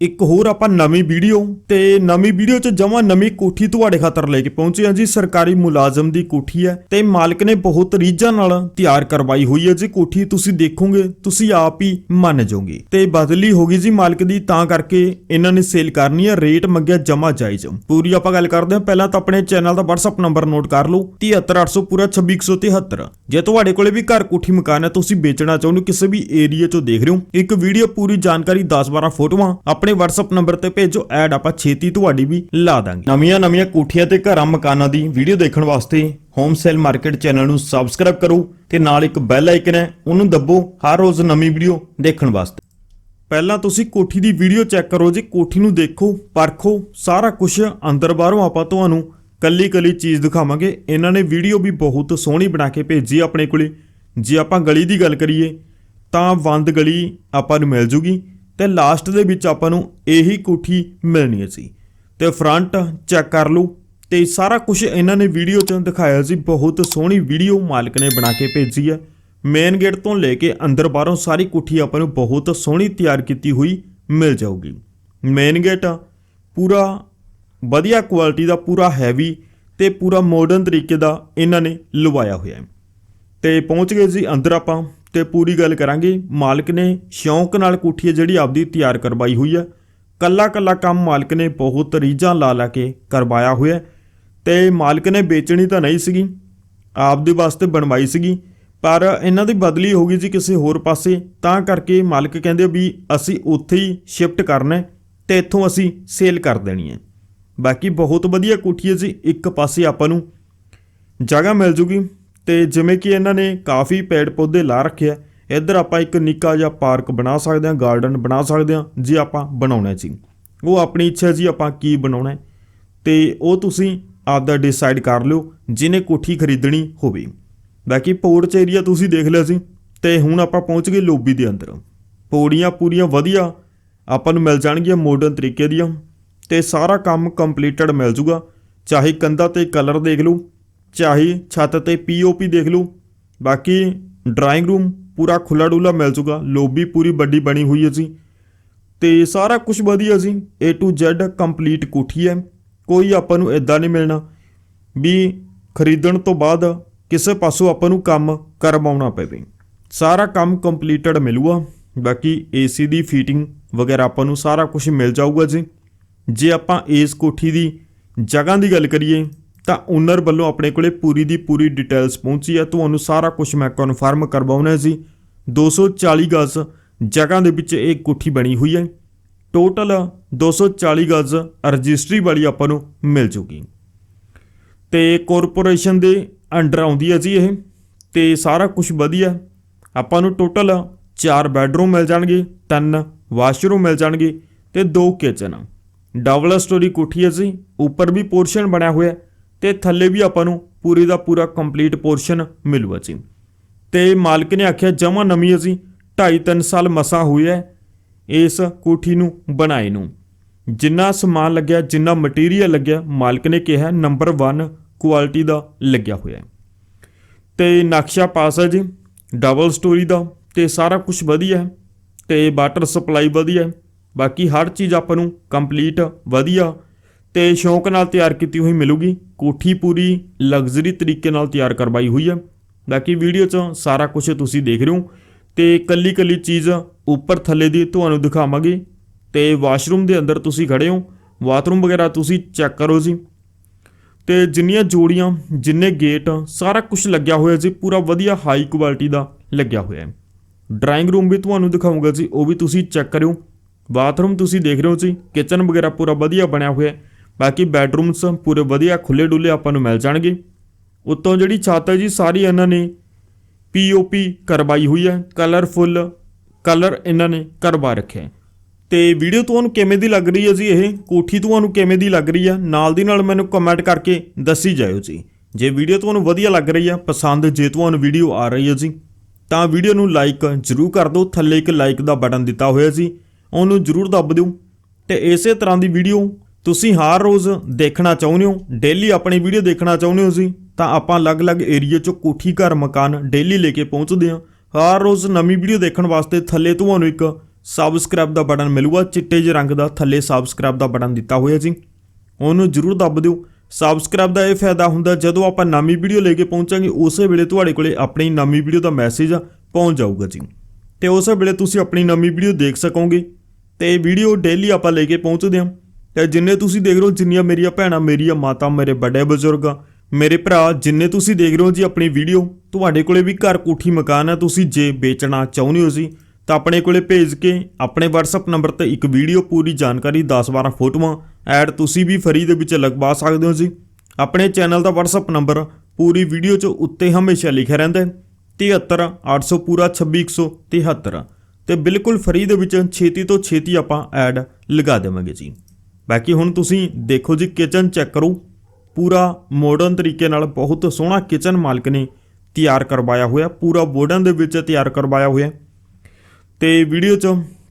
ਇੱਕ ਹੋਰ ਆਪਾਂ ਨਵੀਂ ਵੀਡੀਓ ਤੇ ਨਵੀਂ ਵੀਡੀਓ 'ਚ ਜਮਾਂ ਨਵੀਂ ਕੋਠੀ ਤੁਹਾਡੇ ਖਾਤਰ ਲੈ ਕੇ ਪਹੁੰਚੇ ਹਾਂ ਜੀ। ਸਰਕਾਰੀ ਮੁਲਾਜ਼ਮ ਦੀ ਕੋਠੀ ਹੈ ਤੇ ਮਾਲਕ ਨੇ ਬਹੁਤ ਰੀਝਾਂ ਨਾਲ ਤਿਆਰ ਕਰਵਾਈ ਹੋਈ ਹੈ ਜੀ। ਕੋਠੀ ਤੁਸੀਂ ਦੇਖੋਗੇ, ਤੁਸੀਂ ਆਪ ਹੀ ਮੰਨ ਜਾਓਗੇ। ਤੇ ਬਦਲੀ ਹੋ ਗਈ ਜੀ ਮਾਲਕ ਦੀ, ਤਾਂ ਕਰਕੇ ਇਹਨਾਂ ਨੇ ਸੇਲ ਕਰਨੀ ਹੈ, ਰੇਟ ਮੰਗਿਆ ਜਮਾ ਜਾਇਜ਼। ਪੂਰੀ ਆਪਾਂ ਗੱਲ ਕਰਦੇ ਹਾਂ, ਪਹਿਲਾਂ ਤਾਂ ਆਪਣੇ ਚੈਨਲ ਦਾ WhatsApp ਨੰਬਰ ਨੋਟ ਕਰ ਲਓ 73800 ਪੂਰਾ 26173 ਜੇ ਤੁਹਾਡੇ ਕੋਲੇ ਵੀ ਘਰ ਕੋਠੀ ਮਕਾਨ ਹੈ, ਤੁਸੀਂ ਵੇਚਣਾ ਚਾਹੁੰਦੇ ਹੋ, ਕਿਸੇ ਵੀ ਏਰੀਆ 'ਚੋਂ ਦੇਖ ਰਹੇ ਹੋ, ਇੱਕ ਵੀਡੀਓ ਪੂਰੀ ਜਾਣਕਾਰੀ 10-12 ਫੋਟੋਆਂ, ਆਪਣੇ WhatsApp ਨੰਬਰ ਤੇ ਭੇਜੋ, ਐਡ ਆਪਾਂ ਛੇਤੀ ਤੁਹਾਡੀ ਵੀ ਲਾ ਦਾਂਗੇ। ਨਵੀਆਂ ਨਵੀਆਂ ਕੋਠੀਆਂ ਤੇ ਘਰਾਂ ਮਕਾਨਾਂ ਦੀ ਵੀਡੀਓ ਦੇਖਣ ਵਾਸਤੇ ਹੋਮ ਸੇਲ ਮਾਰਕੀਟ ਚੈਨਲ ਨੂੰ ਸਬਸਕ੍ਰਾਈਬ ਕਰੋ ਤੇ ਨਾਲ ਇੱਕ ਬੈਲ ਆਈਕਨ ਹੈ, ਉਹਨੂੰ ਦੱਬੋ ਹਰ ਰੋਜ਼ ਨਵੀਂ ਵੀਡੀਓ ਦੇਖਣ ਵਾਸਤੇ। ਪਹਿਲਾਂ ਤੁਸੀਂ ਕੋਠੀ ਦੀ ਵੀਡੀਓ ਚੈੱਕ ਕਰੋ, ਜੀ ਕੋਠੀ ਨੂੰ ਦੇਖੋ, ਪਰਖੋ, ਸਾਰਾ ਕੁਝ ਅੰਦਰ ਬਾਹਰੋਂ ਆਪਾਂ ਤੁਹਾਨੂੰ ਕੱਲੀ ਕੱਲੀ ਚੀਜ਼ ਦਿਖਾਵਾਂਗੇ। ਇਹਨਾਂ ਨੇ ਵੀਡੀਓ ਵੀ ਬਹੁਤ ਸੋਹਣੀ ਬਣਾ ਕੇ ਭੇਜੀ ਆਪਣੇ ਕੋਲੇ। ਜੇ ਆਪਾਂ ਗਲੀ ਦੀ ਗੱਲ ਕਰੀਏ, ਤਾਂ ਵੰਦ ਗਲੀ ਆਪਾਂ ਨੂੰ ਮਿਲ ਜੂਗੀ। ਤੇ ਲਾਸਟ ਦੇ ਵਿੱਚ ਆਪਾਂ ਨੂੰ ਇਹੀ ਕੋਠੀ ਮਿਲਣੀ ਸੀ ਤੇ ਫਰੰਟ ਚੈੱਕ ਕਰ ਲਓ। ਤੇ ਸਾਰਾ ਕੁਝ ਇਹਨਾਂ ਨੇ ਵੀਡੀਓ 'ਚ ਦਿਖਾਇਆ ਸੀ ਬਹੁਤ ਸੋਹਣੀ ਵੀਡੀਓ ਮਾਲਕ ਨੇ ਬਣਾ ਕੇ ਭੇਜੀ ਹੈ। ਮੇਨ ਗੇਟ ਤੋਂ ਲੈ ਕੇ ਅੰਦਰ ਬਾਹਰੋਂ ਸਾਰੀ ਕੋਠੀ ਆਪਾਂ ਨੂੰ ਬਹੁਤ ਸੋਹਣੀ ਤਿਆਰ ਕੀਤੀ ਹੋਈ ਮਿਲ ਜਾਊਗੀ। ਮੇਨ ਗੇਟ ਪੂਰਾ ਵਧੀਆ ਕੁਆਲਿਟੀ ਦਾ, ਪੂਰਾ ਹੈਵੀ ਤੇ ਪੂਰਾ ਮਾਡਰਨ ਤਰੀਕੇ ਦਾ ਇਹਨਾਂ ਨੇ ਲਵਾਇਆ ਹੋਇਆ ਹੈ। ਤੇ ਪਹੁੰਚ ਗਏ ਜੀ ਅੰਦਰ ਆਪਾਂ। ਤੇ ਪੂਰੀ ਗੱਲ ਕਰਾਂਗੇ। ਮਾਲਕ ਨੇ ਸ਼ੌਂਕ ਨਾਲ ਕੋਠੀ ਹੈ ਜਿਹੜੀ ਆਪਦੀ ਤਿਆਰ ਕਰਵਾਈ ਹੋਈ ਹੈ ਕੱਲਾ ਕੱਲਾ ਕੰਮ ਮਾਲਕ ਨੇ ਬਹੁਤ ਰੀਝਾਂ ਲਾ ਲਾ ਕੇ ਕਰਵਾਇਆ ਹੋਇਆ। ਹੈ ਤੇ ਮਾਲਕ ਨੇ ਵੇਚਣੀ ਤਾਂ ਨਹੀਂ ਸੀਗੀ, ਆਪਦੇ ਵਾਸਤੇ ਬਣਵਾਈ ਸੀਗੀ, ਪਰ ਇਹਨਾਂ ਦੀ ਬਦਲੀ ਹੋ ਗਈ ਜੀ ਕਿਸੇ ਹੋਰ ਪਾਸੇ। ਤਾਂ ਕਰਕੇ ਮਾਲਕ ਕਹਿੰਦੇ ਵੀ ਅਸੀਂ ਉੱਥੇ ਹੀ ਸ਼ਿਫਟ ਕਰਨਾ ਹੈ ਤੇ ਇੱਥੋਂ ਅਸੀਂ ਸੇਲ ਕਰ ਦੇਣੀ ਹੈ। ਬਾਕੀ ਬਹੁਤ ਵਧੀਆ ਕੋਠੀ ਹੈ ਜੀ ਇੱਕ ਪਾਸੇ ਆਪਾਂ ਨੂੰ। ਜਗ੍ਹਾ ਮਿਲ ਜੂਗੀ। ਤੇ ਜਿਵੇਂ ਕਿ ਇਹਨਾਂ ਨੇ ਕਾਫੀ ਪੇੜ ਪੌਦੇ ਲਾ ਰੱਖਿਆ ਇੱਧਰ ਆਪਾਂ ਇੱਕ ਨਿੱਕਾ ਜਿਹਾ ਪਾਰਕ ਬਣਾ ਸਕਦੇ ਹਾਂ ਗਾਰਡਨ ਬਣਾ ਸਕਦੇ ਹਾਂ ਜੇ ਆਪਾਂ ਬਣਾਉਣਾ ਜੀ। ਉਹ ਆਪਣੀ ਇੱਛਾ ਜੀ ਆਪਾਂ ਕੀ ਬਣਾਉਣਾ ਹੈ, ਤੇ ਉਹ ਤੁਸੀਂ ਆਪਦਾ ਡਿਸਾਈਡ ਕਰ ਲਿਓ, ਜਿਹਨੇ ਕੋਠੀ ਖਰੀਦਣੀ ਹੋਵੇ। ਬਾਕੀ ਪੋਰਚ ਏਰੀਆ ਤੁਸੀਂ ਦੇਖ ਲਿਆ ਸੀ, ਤੇ ਹੁਣ ਆਪਾਂ ਪਹੁੰਚ ਗਏ ਲੋਬੀ ਦੇ ਅੰਦਰ। ਪੌੜੀਆਂ ਪੂਰੀਆਂ ਵਧੀਆ, ਆਪਾਂ ਨੂੰ ਮਿਲ ਜਾਣਗੀਆਂ ਮਾਡਰਨ ਤਰੀਕੇ ਦੀਆਂ, ਤੇ ਸਾਰਾ ਕੰਮ ਕੰਪਲੀਟਡ ਮਿਲ ਜੂਗਾ। ਚਾਹੇ ਕੰਧਾਂ ਤੇ ਕਲਰ ਦੇਖ ਲਓ ਚਾਹੇ ਛੱਤ ਤੇ ਪੀਓਪੀ ਦੇਖ ਲਓ ਬਾਕੀ ਡਰਾਇੰਗ ਰੂਮ ਪੂਰਾ ਖੁੱਲਾ ਡੁੱਲਾ ਮਿਲ ਜੂਗਾ। ਲੋਬੀ ਪੂਰੀ ਵੱਡੀ ਬਣੀ ਹੋਈ ਹੈ ਜੀ। ਤੇ ਸਾਰਾ ਕੁਝ ਵਧੀਆ ਸੀ A to Z ਕੰਪਲੀਟ ਕੋਠੀ ਹੈ। ਕੋਈ ਆਪਾਂ ਨੂੰ ਇਦਾਂ ਨਹੀਂ ਮਿਲਣਾ ਵੀ ਖਰੀਦਣ ਤੋਂ ਬਾਅਦ ਕਿਸੇ ਪਾਸੋਂ ਆਪਾਂ ਨੂੰ ਕੰਮ ਕਰਵਾਉਣਾ ਪਵੇ। ਸਾਰਾ ਕੰਮ ਕੰਪਲੀਟਡ ਮਿਲੂਗਾ। ਬਾਕੀ AC ਦੀ ਫੀਟਿੰਗ ਵਗੈਰਾ ਆਪਾਂ ਨੂੰ ਸਾਰਾ ਕੁਝ ਮਿਲ ਜਾਊਗਾ ਜੀ। ਜੇ ਆਪਾਂ ਇਸ ਕੋਠੀ ਦੀ ਜਗ੍ਹਾ ਦੀ ਗੱਲ ਕਰੀਏ ਤਾਂ ਓਨਰ ਵੱਲੋਂ ਆਪਣੇ ਕੋਲੇ ਪੂਰੀ ਦੀ ਪੂਰੀ ਡਿਟੇਲਸ ਪਹੁੰਚੀ ਹੈ। ਤੁਹਾਨੂੰ ਸਾਰਾ ਕੁਝ ਮੈਂ ਕਨਫਰਮ ਕਰਵਾਉਣਾ ਸੀ 240 ਗਜ਼ ਜਗ੍ਹਾ ਦੇ ਵਿੱਚ ਇਹ ਕੋਠੀ ਬਣੀ ਹੋਈ ਹੈ। ਟੋਟਲ 240 ਗਜ਼ ਰਜਿਸਟਰੀ ਵਾਲੀ ਆਪਾਂ ਨੂੰ ਮਿਲ ਜੂਗੀ। ਤੇ ਕਾਰਪੋਰੇਸ਼ਨ ਦੇ ਅੰਡਰ ਆਉਂਦੀ ਹੈ ਜੀ ਇਹ। ਤੇ ਸਾਰਾ ਕੁਝ ਵਧੀਆ। ਆਪਾਂ ਨੂੰ ਟੋਟਲ 4 ਬੈੱਡਰੂਮ ਮਿਲ ਜਾਣਗੇ 3 ਵਾਸ਼ਰੂਮ ਮਿਲ ਜਾਣਗੇ ਤੇ 2 ਕਿਚਨ ਡਬਲ ਸਟੋਰੀ ਕੋਠੀ ਹੈ ਜੀ। ਉੱਪਰ ਵੀ ਪੋਰਸ਼ਨ ਬਣਿਆ ਹੋਇਆ ਹੈ। ਤੇ ਥੱਲੇ ਵੀ ਆਪਾਂ ਨੂੰ ਪੂਰੀ ਦਾ ਪੂਰਾ ਕੰਪਲੀਟ ਪੋਰਸ਼ਨ ਮਿਲੂਗਾ ਜੀ। ਤੇ ਮਾਲਕ ਨੇ ਆਖਿਆ, ਜਮਾ ਨਵੀਂ ਅਸੀਂ 2.5 3 ਸਾਲ ਮਸਾ ਹੋਇਆ ਇਸ ਕੋਠੀ ਨੂੰ ਬਣਾਏ ਨੂੰ। ਜਿੰਨਾ ਸਮਾਨ ਲੱਗਿਆ, ਜਿੰਨਾ ਮਟੀਰੀਅਲ ਲੱਗਿਆ, ਮਾਲਕ ਨੇ ਕਿਹਾ ਨੰਬਰ 1 ਕੁਆਲਿਟੀ ਦਾ ਲੱਗਿਆ ਹੋਇਆ ਹੈ। ਤੇ ਨਕਸ਼ਾ ਪਾਸ ਹੈ ਜੀ ਡਬਲ ਸਟੋਰੀ ਦਾ, ਤੇ ਸਾਰਾ ਕੁਝ ਵਧੀਆ ਹੈ, ਤੇ ਵਾਟਰ ਸਪਲਾਈ ਵਧੀਆ ਹੈ। ਬਾਕੀ ਹਰ ਚੀਜ਼ ਆਪਾਂ ਨੂੰ ਕੰਪਲੀਟ ਵਧੀਆ ਤੇ ਸ਼ੌਂਕ ਨਾਲ ਤਿਆਰ ਕੀਤੀ ਹੋਈ ਮਿਲੂਗੀ। ਕੋਠੀ ਪੂਰੀ ਲਗਜ਼ਰੀ ਤਰੀਕੇ ਨਾਲ ਤਿਆਰ ਕਰਵਾਈ ਹੋਈ ਹੈ। ਬਾਕੀ ਵੀਡੀਓ 'ਚ ਸਾਰਾ ਕੁਝ ਤੁਸੀਂ ਦੇਖ ਰਹੇ ਹੋ ਤੇ ਕੱਲੀ ਕੱਲੀ ਚੀਜ਼ ਉੱਪਰ ਥੱਲੇ ਦੀ ਤੁਹਾਨੂੰ ਦਿਖਾਵਾਂਗੇ। ਤੇ ਵਾਸ਼ਰੂਮ ਦੇ ਅੰਦਰ ਤੁਸੀਂ ਖੜੇ ਹੋ। ਬਾਥਰੂਮ ਵਗੈਰਾ ਤੁਸੀਂ ਚੈੱਕ ਕਰੋ ਜੀ। ਤੇ ਜਿੰਨੀਆਂ ਜੋੜੀਆਂ, ਜਿੰਨੇ ਗੇਟ, ਸਾਰਾ ਕੁਝ ਲੱਗਿਆ ਹੋਇਆ ਜੀ। ਪੂਰਾ ਵਧੀਆ ਹਾਈ ਕੁਆਲਿਟੀ ਦਾ ਲੱਗਿਆ ਹੋਇਆ ਹੈ। ਡਰਾਇੰਗ ਰੂਮ ਵੀ ਤੁਹਾਨੂੰ ਦਿਖਾਉਂਗਾ ਜੀ, ਉਹ ਵੀ ਤੁਸੀਂ ਚੈੱਕ ਕਰਿਓ। ਬਾਥਰੂਮ ਤੁਸੀਂ ਦੇਖ ਰਹੇ ਹੋ ਜੀ ਕਿਚਨ ਵਗੈਰਾ ਪੂਰਾ ਵਧੀਆ ਬਣਿਆ ਹੋਇਆ ਹੈ। ਬਾਕੀ ਬੈਡਰੂਮਸ ਪੂਰੇ ਵਧੀਆ ਖੁੱਲੇ ਡੁੱਲੇ ਆਪਾਂ ਨੂੰ ਮਿਲ ਜਾਣਗੇ। ਉੱਤੋਂ ਜਿਹੜੀ ਛੱਤ ਹੈ ਜੀ, ਸਾਰੀ ਇਹਨਾਂ ਨੇ ਪੀਓਪੀ ਕਰਵਾਈ ਹੋਈ ਹੈ। ਕਲਰਫੁੱਲ ਕਲਰ ਇਹਨਾਂ ਨੇ ਕਰਵਾ ਰੱਖਿਆ ਹੈ। ਤੇ ਵੀਡੀਓ ਤੁਹਾਨੂੰ ਕਿਵੇਂ ਦੀ ਲੱਗ ਰਹੀ ਹੈ ਜੀ ਇਹ? ਕੋਠੀ ਤੁਹਾਨੂੰ ਕਿਵੇਂ ਦੀ ਲੱਗ ਰਹੀ ਹੈ? ਨਾਲ ਦੀ ਨਾਲ ਮੈਨੂੰ ਕਮੈਂਟ ਕਰਕੇ ਦੱਸੀ ਜਾਇਓ ਜੀ। ਜੇ ਵੀਡੀਓ ਤੁਹਾਨੂੰ ਵਧੀਆ ਲੱਗ ਰਹੀ ਹੈ, ਪਸੰਦ ਜੇ ਤੁਹਾਨੂੰ ਵੀਡੀਓ ਆ ਰਹੀ ਹੈ ਜੀ, ਤਾਂ ਵੀਡੀਓ ਨੂੰ ਲਾਈਕ ਜ਼ਰੂਰ ਕਰ ਦਿਓ। ਥੱਲੇ ਇੱਕ ਲਾਈਕ ਦਾ ਬਟਨ ਦਿੱਤਾ ਹੋਇਆ ਜੀ। ਉਹਨੂੰ ਜ਼ਰੂਰ ਦੱਬ ਦਿਓ। ਤੇ ਇਸੇ ਤਰ੍ਹਾਂ ਦੀ ਵੀਡੀਓ ਤੁਸੀਂ ਹਰ ਰੋਜ਼ ਦੇਖਣਾ ਚਾਹੁੰਦੇ ਹੋ ਡੇਲੀ ਆਪਣੀ ਵੀਡੀਓ ਦੇਖਣਾ ਚਾਹੁੰਦੇ ਹੋ ਜੀ, ਤਾਂ ਆਪਾਂ ਅਲੱਗ-ਅਲੱਗ ਏਰੀਆ 'ਚੋਂ ਕੋਠੀ, ਘਰ, ਮਕਾਨ ਡੇਲੀ ਲੈ ਕੇ ਪਹੁੰਚਦੇ ਹਾਂ। ਹਰ ਰੋਜ਼ ਨਵੀਂ ਵੀਡੀਓ ਦੇਖਣ ਵਾਸਤੇ ਥੱਲੇ ਤੁਹਾਨੂੰ ਇੱਕ ਸਬਸਕ੍ਰਾਈਬ ਦਾ ਬਟਨ ਮਿਲੂਗਾ, ਚਿੱਟੇ ਜਿਹੇ ਰੰਗ ਦਾ ਥੱਲੇ ਸਬਸਕ੍ਰਾਈਬ ਦਾ ਬਟਨ ਦਿੱਤਾ ਹੋਇਆ ਜੀ। ਉਹਨੂੰ ਜਰੂਰ ਦੱਬ ਦਿਓ। ਸਬਸਕ੍ਰਾਈਬ ਦਾ ਇਹ ਫਾਇਦਾ ਹੁੰਦਾ, ਜਦੋਂ ਆਪਾਂ ਨਵੀਂ ਵੀਡੀਓ ਲੈ ਕੇ ਪਹੁੰਚਾਂਗੇ, ਉਸੇ ਵੇਲੇ ਤੁਹਾਡੇ ਕੋਲੇ ਆਪਣੀ ਨਵੀਂ ਵੀਡੀਓ ਦਾ ਮੈਸੇਜ ਪਹੁੰਚ ਜਾਊਗਾ ਜੀ। ਤੇ ਉਸੇ ਵੇਲੇ ਤੁਸੀਂ ਆਪਣੀ ਨਵੀਂ ਵੀਡੀਓ ਦੇਖ ਸਕੋਗੇ। ਤੇ ਇਹ ਵੀਡੀਓ ਡੇਲੀ ਆਪਾਂ ਲੈ ਕੇ ਪਹੁੰਚਦੇ ਹਾਂ। ਤੇ ਜਿੰਨੇ ਤੁਸੀਂ ਦੇਖ ਰਹੇ ਹੋ ਜਿੰਨੀਆਂ ਮੇਰੀਆਂ ਭੈਣਾਂ ਮੇਰੀਆਂ ਮਾਤਾ ਮੇਰੇ ਵੱਡੇ ਬਜ਼ੁਰਗ ਮੇਰੇ ਭਰਾ, ਜਿੰਨੇ ਤੁਸੀਂ ਦੇਖ ਰਹੇ ਹੋ ਜੀ ਆਪਣੀ ਵੀਡੀਓ, ਤੁਹਾਡੇ ਕੋਲੇ ਵੀ ਘਰ ਕੋਠੀ ਮਕਾਨ ਹੈ ਤੁਸੀਂ ਜੇ ਵੇਚਣਾ ਚਾਹੁੰਦੇ ਹੋ ਜੀ, ਤਾਂ ਆਪਣੇ ਕੋਲੇ ਭੇਜ ਕੇ ਆਪਣੇ WhatsApp ਨੰਬਰ ਤੇ ਇੱਕ ਵੀਡੀਓ ਪੂਰੀ ਜਾਣਕਾਰੀ 10-12 ਫੋਟੋਆਂ, ਐਡ ਤੁਸੀਂ ਵੀ ਫਰੀ ਦੇ ਵਿੱਚ ਲਗਵਾ ਸਕਦੇ ਹੋ ਜੀ। ਆਪਣੇ ਚੈਨਲ ਦਾ WhatsApp ਨੰਬਰ ਪੂਰੀ ਵੀਡੀਓ 'ਚ ਉੱਤੇ ਹਮੇਸ਼ਾ ਲਿਖਿਆ ਰਹਿੰਦਾ ਹੈ 73 800 ਪੂਰਾ 26173 ਤੇ ਬਿਲਕੁਲ ਫਰੀ ਦੇ ਵਿੱਚ ਛੇਤੀ ਤੋਂ ਛੇਤੀ ਆਪਾਂ ਐਡ ਲਗਾ ਦੇਵਾਂਗੇ ਜੀ। ਬਾਕੀ ਹੁਣ ਤੁਸੀਂ ਦੇਖੋ ਜੀ ਕਿਚਨ ਚੈੱਕ ਕਰੋ। ਪੂਰਾ ਮਾਡਰਨ ਤਰੀਕੇ ਨਾਲ ਬਹੁਤ ਸੋਹਣਾ ਕਿਚਨ ਮਾਲਕ ਨੇ ਤਿਆਰ ਕਰਵਾਇਆ ਹੋਇਆ। ਪੂਰਾ ਵੁਡਨ ਦੇ ਵਿੱਚ ਤਿਆਰ ਕਰਵਾਇਆ ਹੋਇਆ। ਤੇ ਵੀਡੀਓ 'ਚ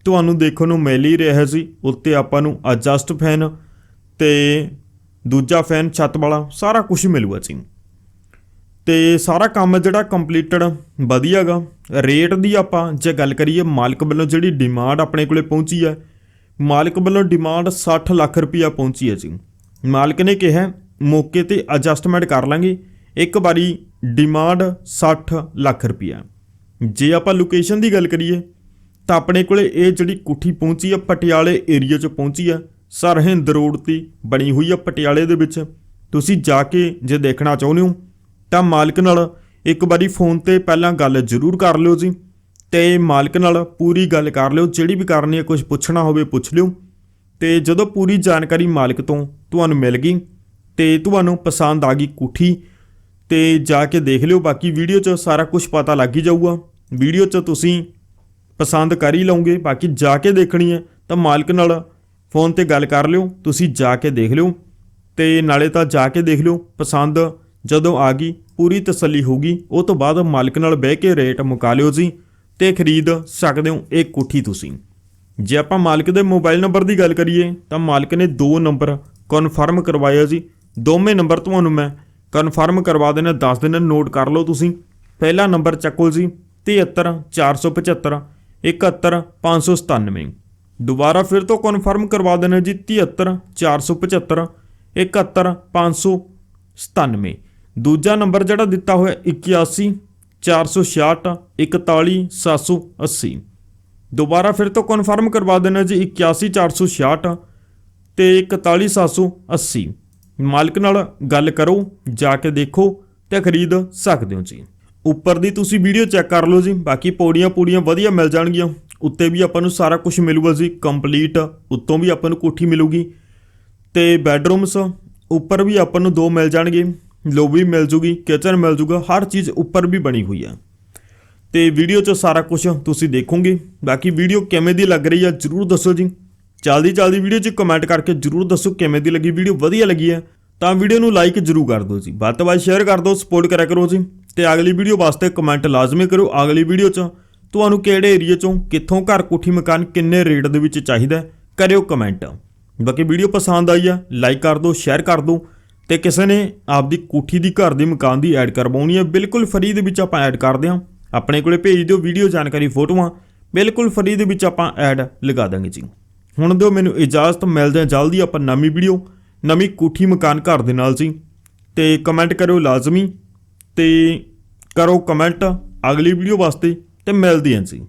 ਤੁਹਾਨੂੰ ਦੇਖਣ ਨੂੰ ਮਿਲ ਹੀ ਰਿਹਾ ਸੀ। ਉੱਤੇ ਆਪਾਂ ਨੂੰ ਐਡਜਸਟ ਫੈਨ ਤੇ ਦੂਜਾ ਫੈਨ ਛੱਤ ਵਾਲਾ, ਸਾਰਾ ਕੁਝ ਮਿਲੂਗਾ ਜੀ। ਤੇ ਸਾਰਾ ਕੰਮ ਜਿਹੜਾ ਕੰਪਲੀਟਡ ਵਧੀਆਗਾ। ਰੇਟ ਦੀ ਆਪਾਂ ਜੇ ਗੱਲ ਕਰੀਏ, ਮਾਲਕ ਵੱਲੋਂ ਜਿਹੜੀ ਡਿਮਾਂਡ ਆਪਣੇ ਕੋਲੇ ਪਹੁੰਚੀ ਹੈ ਮਾਲਕ ਵੱਲੋਂ ਡਿਮਾਂਡ 60 ਲੱਖ ਰੁਪਈਆ ਪਹੁੰਚੀ ਹੈ ਜੀ। ਮਾਲਕ ਨੇ ਕਿਹਾ, ਮੌਕੇ ਤੇ ਐਡਜਸਟਮੈਂਟ ਕਰ ਲਾਂਗੇ। ਇੱਕ ਵਾਰੀ ਡਿਮਾਂਡ 60 ਲੱਖ ਰੁਪਈਆ। ਜੇ ਆਪਾਂ ਲੋਕੇਸ਼ਨ ਦੀ ਗੱਲ ਕਰੀਏ, ਤਾਂ ਆਪਣੇ ਕੋਲੇ ਇਹ ਜਿਹੜੀ ਕੁੱਠੀ ਪਹੁੰਚੀ ਹੈ, ਪਟਿਆਲੇ ਏਰੀਆ 'ਚ ਪਹੁੰਚੀ ਹੈ। ਸਰਹਿੰਦ ਰੋਡ ਤੇ ਬਣੀ ਹੋਈ ਆ ਪਟਿਆਲੇ ਦੇ ਵਿੱਚ। ਤੁਸੀਂ ਜਾ ਕੇ ਜੇ ਦੇਖਣਾ ਚਾਹੁੰਦੇ ਹੋ, ਤਾਂ ਮਾਲਕ ਨਾਲ ਇੱਕ ਵਾਰੀ ਫੋਨ ਤੇ ਪਹਿਲਾਂ ਗੱਲ ਜ਼ਰੂਰ ਕਰ ਲਿਓ ਜੀ। ਤੇ ਮਾਲਕ ਨਾਲ ਪੂਰੀ ਗੱਲ ਕਰ ਲਿਓ, ਜਿਹੜੀ ਵੀ ਕਰਨੀ ਹੈ ਕੁਝ ਪੁੱਛਣਾ ਹੋਵੇ ਪੁੱਛ ਲਿਓ। ਤੇ ਜਦੋਂ ਪੂਰੀ ਜਾਣਕਾਰੀ ਮਾਲਕ ਤੋਂ ਤੁਹਾਨੂੰ ਮਿਲ ਗਈ, ਤੇ ਤੁਹਾਨੂੰ ਪਸੰਦ ਆ ਗਈ ਕੁੱਠੀ, ਤੇ ਜਾ ਕੇ ਦੇਖ ਲਿਓ। ਬਾਕੀ ਵੀਡੀਓ 'ਚ ਸਾਰਾ ਕੁਝ ਪਤਾ ਲੱਗ ਹੀ ਜਾਊਗਾ। ਵੀਡੀਓ 'ਚ ਤੁਸੀਂ ਪਸੰਦ ਕਰ ਹੀ ਲਓਗੇ। ਬਾਕੀ ਜਾ ਕੇ ਦੇਖਣੀ ਹੈ, ਤਾਂ ਮਾਲਕ ਨਾਲ ਫੋਨ ਤੇ ਗੱਲ ਕਰ ਲਿਓ, ਤੁਸੀਂ ਜਾ ਕੇ ਦੇਖ ਲਿਓ। ਤੇ ਨਾਲੇ ਤਾਂ ਜਾ ਕੇ ਦੇਖ ਲਿਓ, ਪਸੰਦ ਜਦੋਂ ਆ ਗਈ, ਪੂਰੀ ਤਸੱਲੀ ਹੋਊਗੀ ਉਹ ਤੋਂ ਬਾਅਦ ਮਾਲਕ ਨਾਲ ਬਹਿ ਕੇ ਰੇਟ ਮੁਕਾ ਲਿਓ ਜੀ। ਤੇ ਖਰੀਦ ਸਕਦੇ ਹੋ ਇਹ ਕੋਠੀ ਤੁਸੀਂ। ਜੇ ਆਪਾਂ ਮਾਲਕ ਦੇ ਮੋਬਾਈਲ ਨੰਬਰ ਦੀ ਗੱਲ ਕਰੀਏ, ਤਾਂ ਮਾਲਕ ਨੇ ਦੋ ਨੰਬਰ ਕਨਫਰਮ ਕਰਵਾਇਆ ਜੀ ਦੋਵੇਂ ਨੰਬਰ ਤੁਹਾਨੂੰ ਮੈਂ ਕਨਫਰਮ ਕਰਵਾ ਦੇਣਾ ਦੱਸ ਦਿਨ ਨੋਟ ਕਰ ਲਓ ਤੁਸੀਂ। ਪਹਿਲਾ ਨੰਬਰ ਚੱਕੋ ਜੀ 73 475 71 597 ਦੁਬਾਰਾ ਫਿਰ ਤੋਂ ਕਨਫਰਮ ਕਰਵਾ ਦੇਣਾ ਜੀ 73 475 71 597 ਦੂਜਾ ਨੰਬਰ ਜਿਹੜਾ ਦਿੱਤਾ ਹੋਇਆ 81 466 41 780 ਦੁਬਾਰਾ ਫਿਰ ਤੋਂ ਕਨਫਰਮ ਕਰਵਾ ਦੇਣਾ ਜੀ 81 466 ਤੇ 41 780 ਮਾਲਕ ਨਾਲ ਗੱਲ ਕਰੋ, ਜਾ ਕੇ ਦੇਖੋ ਤੇ ਖਰੀਦ ਸਕਦੇ ਹੋ ਜੀ। ਉੱਪਰ ਦੀ ਤੁਸੀਂ ਵੀਡੀਓ ਚੈੱਕ ਕਰ ਲਓ ਜੀ, ਬਾਕੀ ਪੌੜੀਆਂ ਪੂੜੀਆਂ ਵਧੀਆ ਮਿਲ ਜਾਣਗੀਆਂ। ਉੱਤੇ ਵੀ ਆਪਾਂ ਨੂੰ ਸਾਰਾ ਕੁਝ ਮਿਲੂਗਾ ਜੀ ਕੰਪਲੀਟ ਉੱਤੋਂ ਵੀ ਆਪਾਂ ਨੂੰ ਕੋਠੀ ਮਿਲੂਗੀ ਤੇ ਬੈੱਡਰੂਮਸ ਉੱਪਰ ਵੀ ਆਪਾਂ ਨੂੰ ਦੋ ਮਿਲ ਜਾਣਗੇ। ਲੋਬੀ ਮਿਲ ਜੂਗੀ, ਕਿਚਨ ਮਿਲ ਜੂਗਾ, ਹਰ ਚੀਜ਼ ਉੱਪਰ ਵੀ ਬਣੀ ਹੋਈ ਆ ਤੇ ਵੀਡੀਓ 'ਚ ਸਾਰਾ ਕੁਝ ਤੁਸੀਂ ਦੇਖੋਗੇ। ਬਾਕੀ ਵੀਡੀਓ ਕਿਵੇਂ ਦੀ ਲੱਗ ਰਹੀ ਆ, ਜਰੂਰ ਦੱਸੋ ਜੀ। ਜਲਦੀ ਜਲਦੀ ਵੀਡੀਓ 'ਚ ਕਮੈਂਟ ਕਰਕੇ ਜਰੂਰ ਦੱਸੋ ਕਿਵੇਂ ਦੀ ਲੱਗੀ ਵੀਡੀਓ, ਵਧੀਆ ਲੱਗੀ ਹੈ। ਤਾਂ ਵੀਡੀਓ ਨੂੰ ਲਾਈਕ ਜਰੂਰ ਕਰ ਦਿਓ ਜੀ। ਵੱਧ ਤੋਂ ਵੱਧ ਸ਼ੇਅਰ ਕਰ ਦਿਓ ਸਪੋਰਟ ਕਰਿਆ ਕਰੋ ਜੀ। ਤੇ ਅਗਲੀ ਵੀਡੀਓ ਵਾਸਤੇ ਕਮੈਂਟ ਲਾਜ਼ਮੀ ਕਰੋ ਅਗਲੀ ਵੀਡੀਓ 'ਚ ਤੁਹਾਨੂੰ ਕਿਹੜੇ ਏਰੀਆ 'ਚੋਂ ਕਿੱਥੋਂ ਘਰ ਕੋਠੀ ਮਕਾਨ ਕਿੰਨੇ ਰੇਟ ਦੇ ਵਿੱਚ ਚਾਹੀਦਾ ਕਰਿਓ ਕਮੈਂਟ ਬਾਕੀ ਵੀਡੀਓ ਪਸੰਦ ਆਈ ਆ ਲਾਈਕ ਕਰ ਦਿਓ ਸ਼ੇਅਰ ਕਰ ਦਿਓ। ਤੇ ਕਿਸੇ ਨੇ ਆਪਦੀ ਕੋਠੀ ਦੀ ਘਰ ਦੀ ਮਕਾਨ ਦੀ ਐਡ ਕਰਵਾਉਣੀ ਹੈ, ਬਿਲਕੁਲ ਫਰੀ ਦੇ ਵਿੱਚ ਆਪਾਂ ਐਡ ਕਰਦੇ ਹਾਂ। ਆਪਣੇ ਕੋਲੇ ਭੇਜ ਦਿਓ ਵੀਡੀਓ ਜਾਣਕਾਰੀ ਫੋਟੋਆਂ, ਬਿਲਕੁਲ ਫਰੀ ਦੇ ਵਿੱਚ ਆਪਾਂ ਐਡ ਲਗਾ ਦਾਂਗੇ ਜੀ। ਹੁਣ ਦਿਓ ਮੈਨੂੰ ਇਜਾਜ਼ਤ, ਮਿਲਦੇ ਹਾਂ ਜਲਦੀ ਆਪਾਂ ਨਵੀਂ ਵੀਡੀਓ ਨਵੀਂ ਕੋਠੀ ਮਕਾਨ ਘਰ ਦੇ ਨਾਲ ਜੀ। ਤੇ ਕਮੈਂਟ ਕਰਿਓ ਲਾਜ਼ਮੀ ਤੇ ਕਰੋ ਕਮੈਂਟ ਅਗਲੀ ਵੀਡੀਓ ਵਾਸਤੇ ਤੇ ਮਿਲਦੇ ਹਾਂ ਜੀ।